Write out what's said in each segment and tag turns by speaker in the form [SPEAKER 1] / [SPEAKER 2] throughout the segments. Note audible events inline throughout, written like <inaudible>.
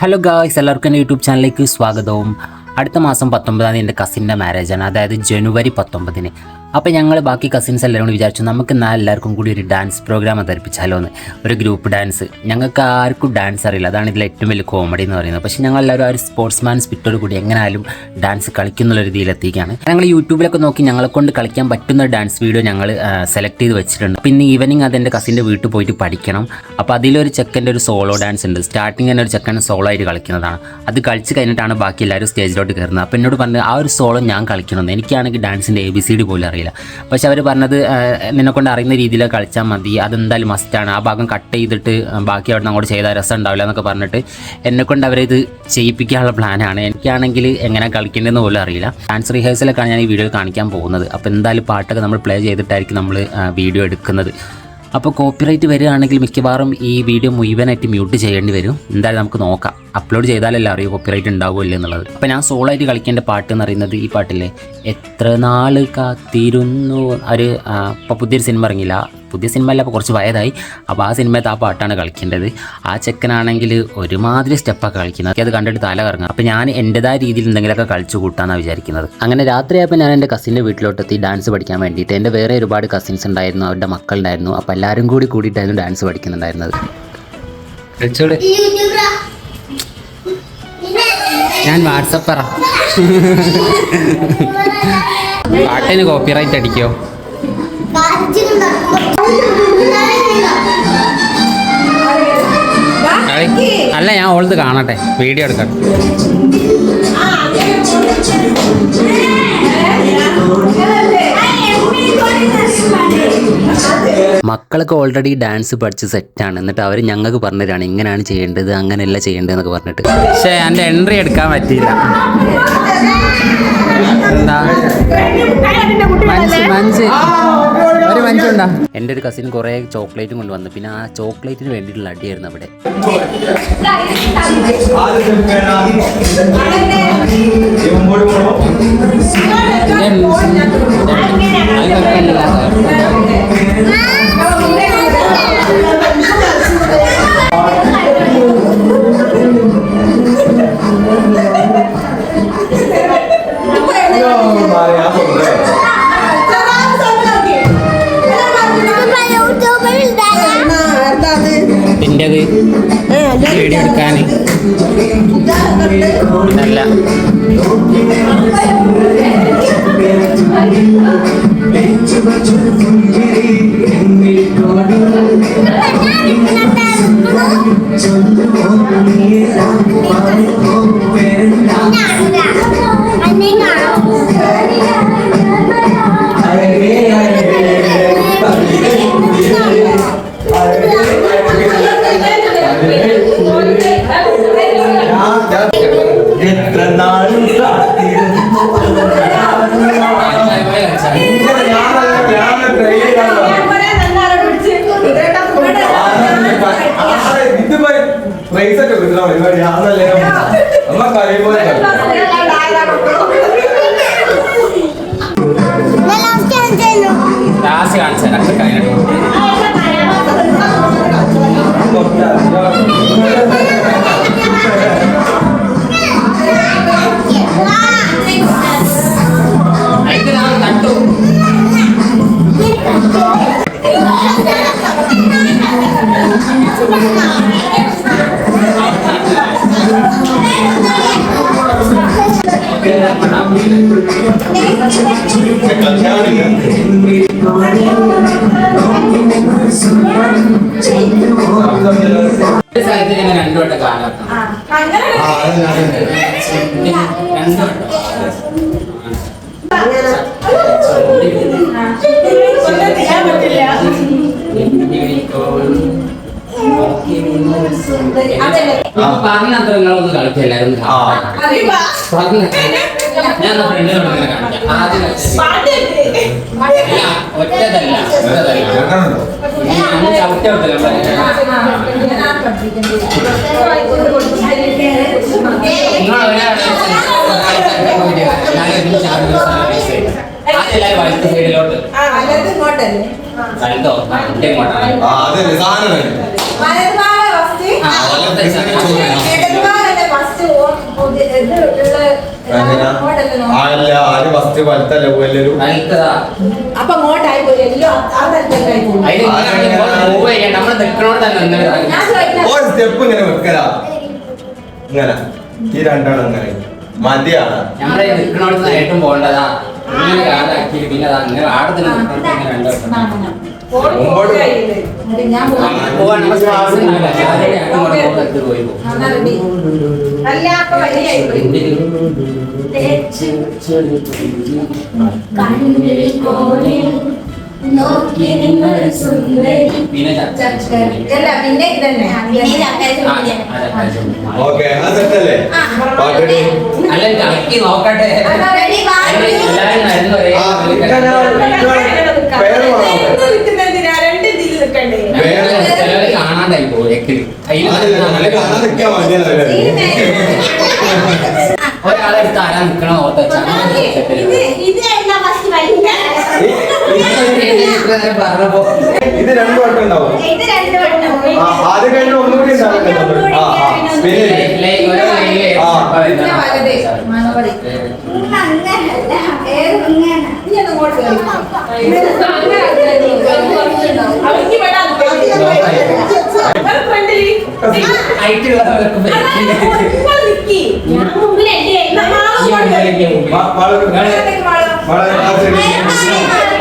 [SPEAKER 1] Hello guys എല്ലാവർക്കും എന്റെ YouTube ചാനലിലേക്ക് സ്വാഗതവും. അടുത്ത മാസം പത്തൊമ്പതാം തീയതി എന്റെ കസിന്റെ മാരേജാണ് അതായത് ജനുവരി പത്തൊമ്പതിന്. അപ്പോൾ ഞങ്ങൾ ബാക്കി കസിൻസ് എല്ലാവരും വിചാരിച്ചു നമുക്ക് എന്നാൽ എല്ലാവർക്കും കൂടി ഒരു ഡാൻസ് പ്രോഗ്രാം അവതരിപ്പിച്ചാലോ എന്ന് ഒരു ഗ്രൂപ്പ് ഡാൻസ് ഞങ്ങൾക്ക് ആർക്കും ഡാൻസ് അറിയില്ല. അതാണ് ഇതിൽ ഏറ്റവും വലിയ കോമഡി എന്ന് പറയുന്നത്. പക്ഷേ ഞങ്ങൾ എല്ലാവരും ആ ഒരു സ്പോർട്സ്മാൻ സ്പിറ്റോട് കൂടി എങ്ങനെയാലും ഡാൻസ് കളിക്കുന്നുള്ള രീതിയിലെത്തിക്കുകയാണ് ഞങ്ങൾ യൂട്യൂബിലൊക്കെ നോക്കി ഞങ്ങളെ കൊണ്ട് കളിക്കാൻ പറ്റുന്ന ഡാൻസ് വീഡിയോ ഞങ്ങൾ സെലക്ട് ചെയ്ത് വെച്ചിട്ടുണ്ട്. പിന്നെ ഈവനിങ് അത് എന്റെ കസിന്റെ വീട്ടിൽ പോയിട്ട് പഠിക്കണം. അപ്പോൾ അതിലൊരു ചെക്കന്റെ ഒരു സോളോ ഡാൻസ് ഉണ്ട്. സ്റ്റാർട്ടിങ് തന്നെ ഒരു ചെക്കൻ സോളോ ആയിട്ട് കളിക്കുന്നതാണ്. അത് കളിച്ച് കഴിഞ്ഞിട്ടാണ് ബാക്കി എല്ലാവരും സ്റ്റേജിലോട്ട് കയറുന്നത്. അപ്പോൾ എന്നോട് പറഞ്ഞു ആ ഒരു സോളോ ഞാൻ കളിക്കണമെന്ന്. എനിക്കാണെങ്കിൽ ഡാൻസിന്റെ എ ബി സി ഡി പോലും അറിയില്ല. പക്ഷെ അവർ പറഞ്ഞത് നിന്നെക്കൊണ്ട് അറിയുന്ന രീതിയിൽ കളിച്ചാൽ മതി. അതെന്തായാലും മസ്റ്റാണ് ആ ഭാഗം കട്ട് ചെയ്തിട്ട് ബാക്കി അവിടെ അങ്ങോട്ട് ചെയ്താൽ രസം ഉണ്ടാവില്ല എന്നൊക്കെ പറഞ്ഞിട്ട് എന്നെ കൊണ്ട് അവരിത് ചെയ്യിപ്പിക്കാനുള്ള പ്ലാനാണ് എനിക്കാണെങ്കിൽ എങ്ങനെ കളിക്കേണ്ടതെന്ന് പോലും അറിയില്ല. ഡാൻസ് റിഹേഴ്സലൊക്കെയാണ് ഞാൻ ഈ വീഡിയോ കാണിക്കാൻ പോകുന്നത്. അപ്പോൾ എന്തായാലും പാട്ടൊക്കെ നമ്മൾ പ്ലേ ചെയ്തിട്ടായിരിക്കും നമ്മൾ വീഡിയോ എടുക്കുന്നത്. അപ്പോൾ കോപ്പിറൈറ്റ് വരികയാണെങ്കിൽ മിക്കവാറും ഈ വീഡിയോ മുഴുവനായിട്ട് മ്യൂട്ട് ചെയ്യേണ്ടി വരും. എന്തായാലും നമുക്ക് നോക്കാം. അപ്ലോഡ് ചെയ്താലല്ലേ അറിയൂ കോപ്പിറൈറ്റ് ഉണ്ടാവുമല്ലോ എന്നുള്ളത്. അപ്പോൾ ഞാൻ സോൾ ആയിട്ട് കളിക്കേണ്ട പാട്ട് എന്ന് പറയുന്നത് ഈ പാട്ടില്ലേ? എത്ര നാൾ കാത്തിരുന്നു? ഒരു ഇപ്പോൾ പുതിയൊരു സിനിമ ഇറങ്ങില്ല പുതിയ സിനിമയല്ല അപ്പോൾ കുറച്ച് വയതായി. അപ്പോൾ ആ സിനിമയത്ത് ആ പാട്ടാണ് കളിക്കേണ്ടത്. ആ ചെക്കനാണെങ്കിൽ ഒരുമാതിരി സ്റ്റെപ്പൊക്കെ കളിക്കുന്നത്. അത് കണ്ടിട്ട് തല കറങ്ങുക അപ്പോൾ ഞാൻ എന്റെതായ രീതിയിൽ എന്തെങ്കിലുമൊക്കെ കളിച്ചു കൂട്ടാന്നാണ് വിചാരിക്കുന്നത്. അങ്ങനെ രാത്രിയായപ്പോൾ ഞാൻ എന്റെ കസിന്റെ വീട്ടിലോട്ടെത്തി ഡാൻസ് പഠിക്കാൻ വേണ്ടിയിട്ട്. എന്റെ വേറെ ഒരുപാട് കസിൻസ് ഉണ്ടായിരുന്നു അവരുടെ മക്കളുണ്ടായിരുന്നു. അപ്പോൾ എല്ലാവരും കൂടി കൂടിയിട്ടായിരുന്നു ഡാൻസ് പഠിക്കുന്നുണ്ടായിരുന്നത്. ഞാൻ വാട്സപ്പറാ <laughs> പാട്ടിന് കോപ്പിറൈറ്റ് അടിക്കോ? അല്ല ഞാൻ ഓൾത് കാണട്ടെ. വീഡിയോ എടുക്കട്ടെ മക്കളൊക്കെ ഓൾറെഡി ഡാൻസ് പഠിച്ച് സെറ്റാണ് എന്നിട്ട് അവർ ഞങ്ങൾക്ക് പറഞ്ഞുതരാണ് ഇങ്ങനെയാണ് ചെയ്യേണ്ടത് അങ്ങനെയല്ല ചെയ്യേണ്ടത് എന്നൊക്കെ പറഞ്ഞിട്ട്. പക്ഷേ എന്റെ എൻട്രി എടുക്കാൻ പറ്റിയില്ല. എന്താ? ഒരു മഞ്ചുണ്ടാ എന്റെ ഒരു കസിൻ കുറേ ചോക്ലേറ്റും കൊണ്ടുവന്നു. പിന്നെ ആ ചോക്ലേറ്റിന് വേണ്ടിയിട്ടുള്ള അടിയായിരുന്നു അവിടെ. നിന്റെത് വീഡിയോ എടുക്കാൻ അല്ല
[SPEAKER 2] എത്ര
[SPEAKER 1] സ്ഥലത്ത് ഞങ്ങൾ രണ്ടു വട്ടം കാണാം രണ്ടു വട്ടം ഇപ്പൊ പറഞ്ഞ അത്ര നിങ്ങളൊന്ന് കളിക്കും എല്ലാവരും ഒന്ന് കാണാം. പറഞ്ഞ. ഞാൻ ഫ്രണ്ടിനോട് കാണിക്കാം. ആദ്യം ഒറ്റതല്ല ഒറ്റതല്ല. വലത്തെ ഇങ്ങോട്ടാണ്.
[SPEAKER 2] ആ അതല്ലേ സാധനം
[SPEAKER 1] ആ.
[SPEAKER 2] അല്ല ആര് ഫസ്റ്റ് വലത്തല്ല എല്ലാരും
[SPEAKER 1] വലുത്തതാ.
[SPEAKER 3] അപ്പൊ അങ്ങോട്ടായി പോയി. എല്ലോ ആ തരത്തിലായി പോയി.
[SPEAKER 1] അതിന് മൂവ് ചെയ്യാൻ നമ്മൾ നിൽക്കണോട് തന്നെ നിന്നത്
[SPEAKER 3] ഞാൻ
[SPEAKER 2] ഒരു സ്റ്റെപ്പ് ഇങ്ങനെ വെക്കലാ. ഇങ്ങനെ. ഈ രണ്ടാണ് ഇങ്ങനെ. മതിയാണ്.
[SPEAKER 1] നമ്മളെ നിൽക്കണോട് ഏറ്റവും പോകേണ്ടതാ. ഇങ്ങനെ കാലാക്കി പിന്നെ അത് അങ്ങനെ ആടത്തിന് നിൽക്കണോട് ഇങ്ങനെ രണ്ടു വട്ടം.
[SPEAKER 2] മുമ്പോട്ട്
[SPEAKER 3] ഞാൻ
[SPEAKER 1] അങ്ങനെ പോവാൻ നമ്മൾ ശ്വാസം ഇല്ല. ആരുടെ അങ്ങോട്ട് പോകുമ്പോൾ എടുത്ത് പോയി പോകും.
[SPEAKER 3] അല്ല അപ്പൊ വലിയായി സുന്ദരി
[SPEAKER 1] പിന്നെ ചർച്ച.
[SPEAKER 3] അല്ല പിന്നെ ഇതന്നെ.
[SPEAKER 2] ഓക്കെ ആ സെറ്റല്ലേ പാട്ടടി
[SPEAKER 1] അല്ല കറക്കി നോക്കട്ടെ കാണാണ്ടായി പോകും എക്കിൽ കയ്യിൽ
[SPEAKER 2] നല്ല കാണാൻ നിൽക്കാൻ മതിയല്ലേ
[SPEAKER 1] ഒരാളെ അടുത്ത് ആരാ നിക്കണ? ഓർത്ത്
[SPEAKER 2] ഇത് രണ്ടു വട്ടം ഉണ്ടാവും. ആദ്യം കഴിഞ്ഞ ഒന്നുകൂടി ഉണ്ടാവും ആ ആ പിന്നെ വളരെ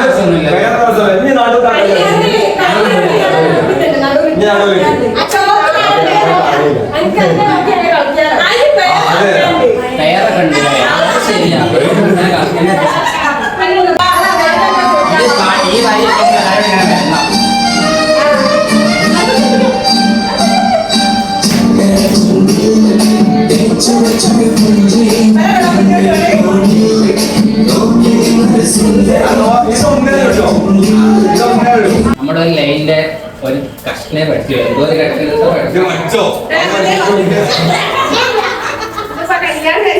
[SPEAKER 2] പ്രശ്നമില്ല. ഈ നാട്
[SPEAKER 1] വേറെ കണ്ടില്ല ശരിയാ
[SPEAKER 2] ഉള്ളൂ
[SPEAKER 1] നമ്മുടെ ഒരു ലൈനിന്റെ ഒരു കഷ്ണേ പറ്റിയോ എന്തോ ഒരു കഷ്ണം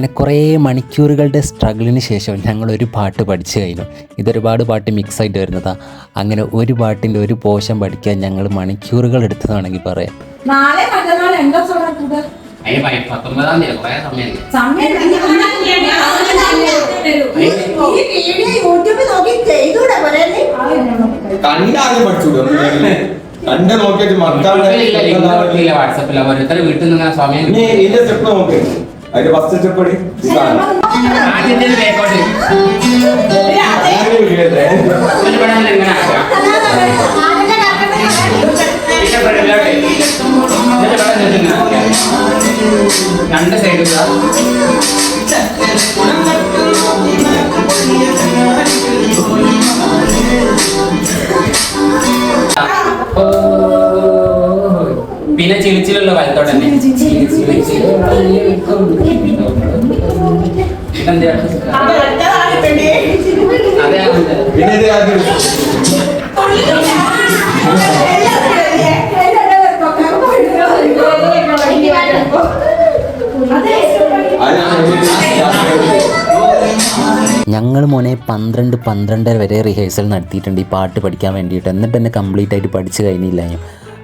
[SPEAKER 4] അങ്ങനെ കുറേ മണിക്കൂറുകളുടെ സ്ട്രഗിളിന് ശേഷം ഞങ്ങൾ ഒരു പാട്ട് പഠിച്ചു കഴിഞ്ഞു. ഇതൊരുപാട് പാട്ട് മിക്സ് ആയിട്ട് വരുന്നതാ. അങ്ങനെ ഒരു പാട്ടിന്റെ ഒരു പോഷം പഠിക്കാൻ ഞങ്ങൾ മണിക്കൂറുകൾ എടുത്തതാണെങ്കിൽ പറയാം.
[SPEAKER 3] നാളെ മറ്റന്നാൾ എന്താ
[SPEAKER 2] കണ്ട് നോക്കിയിട്ട് മറക്കാണ്ട്
[SPEAKER 1] ഓരോരുത്തർ വീട്ടിൽ നിന്ന് സമയം
[SPEAKER 2] അതിന്റെ ഫസ്റ്റ് സ്റ്റെപ്പ് അടി
[SPEAKER 1] രണ്ട് ആദ്യത്തെ തന്നെ
[SPEAKER 4] ഞങ്ങൾ മോനെ പന്ത്രണ്ട് പന്ത്രണ്ടര വരെ റിഹേഴ്സൽ നടത്തിയിട്ടുണ്ട് ഈ പാട്ട് പഠിക്കാൻ വേണ്ടിയിട്ട്. എന്നിട്ട് തന്നെ കംപ്ലീറ്റ് ആയിട്ട് പഠിച്ചു കഴിഞ്ഞില്ല ഞാൻ.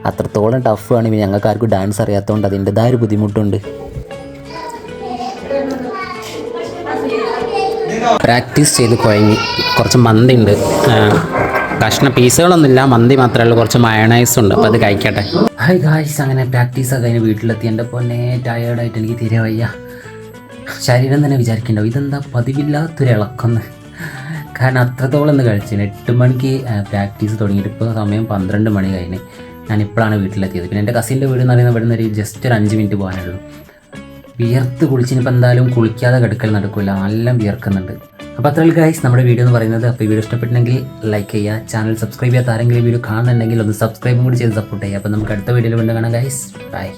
[SPEAKER 4] അത്രത്തോളം ടഫാണ് ഞങ്ങൾക്ക് ആർക്കും ഡാൻസ് അറിയാത്തതുകൊണ്ട് അതിന്റെതായ ഒരു ബുദ്ധിമുട്ടുണ്ട്.
[SPEAKER 1] പ്രാക്ടീസ് ചെയ്ത് കുഴങ്ങി. കുറച്ച് മന്തി ഉണ്ട് കഷ്ണ പീസുകളൊന്നുമില്ല. മന്തി മാത്രമേ ഉള്ളൂ. കുറച്ച് മയണൈസ് ഉണ്ട്. അപ്പോൾ അത് കഴിക്കട്ടെ. ഹായ് ഗായ്സ് അങ്ങനെ പ്രാക്ടീസ് ഒക്കെ അതിന് വീട്ടിലെത്തി. എന്റെ പൊന്നെ ടയേർഡായിട്ട് എനിക്ക് തീരെ വയ്യ. ശരീരം തന്നെ വിചാരിക്കണ്ടോ. ഇതെന്താ പതിവില്ലാത്തൊരു ഇളക്കെന്ന്. കാരണം അത്രത്തോളം ഒന്ന് കഴിച്ചിന്. എട്ട് മണിക്ക് പ്രാക്ടീസ് തുടങ്ങിയിട്ട്. ഇപ്പോൾ സമയം പന്ത്രണ്ട് മണി കഴിഞ്ഞ്. ഞാൻ ഇപ്പോഴാണ് വീട്ടിലെത്തിയത്. പിന്നെ എന്റെ കസിന്റെ വീട് എന്ന് പറയുന്നത് ഇവിടെ നിന്ന് ഒരു ജസ്റ്റ് ഒരു അഞ്ച് മിനിറ്റ് പോകാനുള്ളൂ. വിയർത്ത് കുളിച്ചിനിപ്പോൾ എന്തായാലും കുളിക്കാതെ കിടക്കൽ നടക്കില്ല നല്ല വിയർക്കുന്നുണ്ട്. അപ്പോൾ അത്രയും ഗൈസ് നമ്മുടെ വീഡിയോ എന്ന് പറയുന്നത് അപ്പോൾ ഈ വീഡിയോ ഇഷ്ടപ്പെട്ടെങ്കിൽ ലൈക്ക് ചെയ്യുക. ചാനൽ സബ്സ്ക്രൈബ് ചെയ്യാത്ത ആരെങ്കിലും വീഡിയോ കാണുന്നുണ്ടെങ്കിൽ ഒന്ന് സബ്സ്ക്രൈബും കൂടി ചെയ്ത് സപ്പോർട്ട് ചെയ്യുക. അപ്പോൾ നമുക്ക് അടുത്ത വീഡിയോയിൽ വീണ്ടും കാണാം ഗൈസ് ബൈ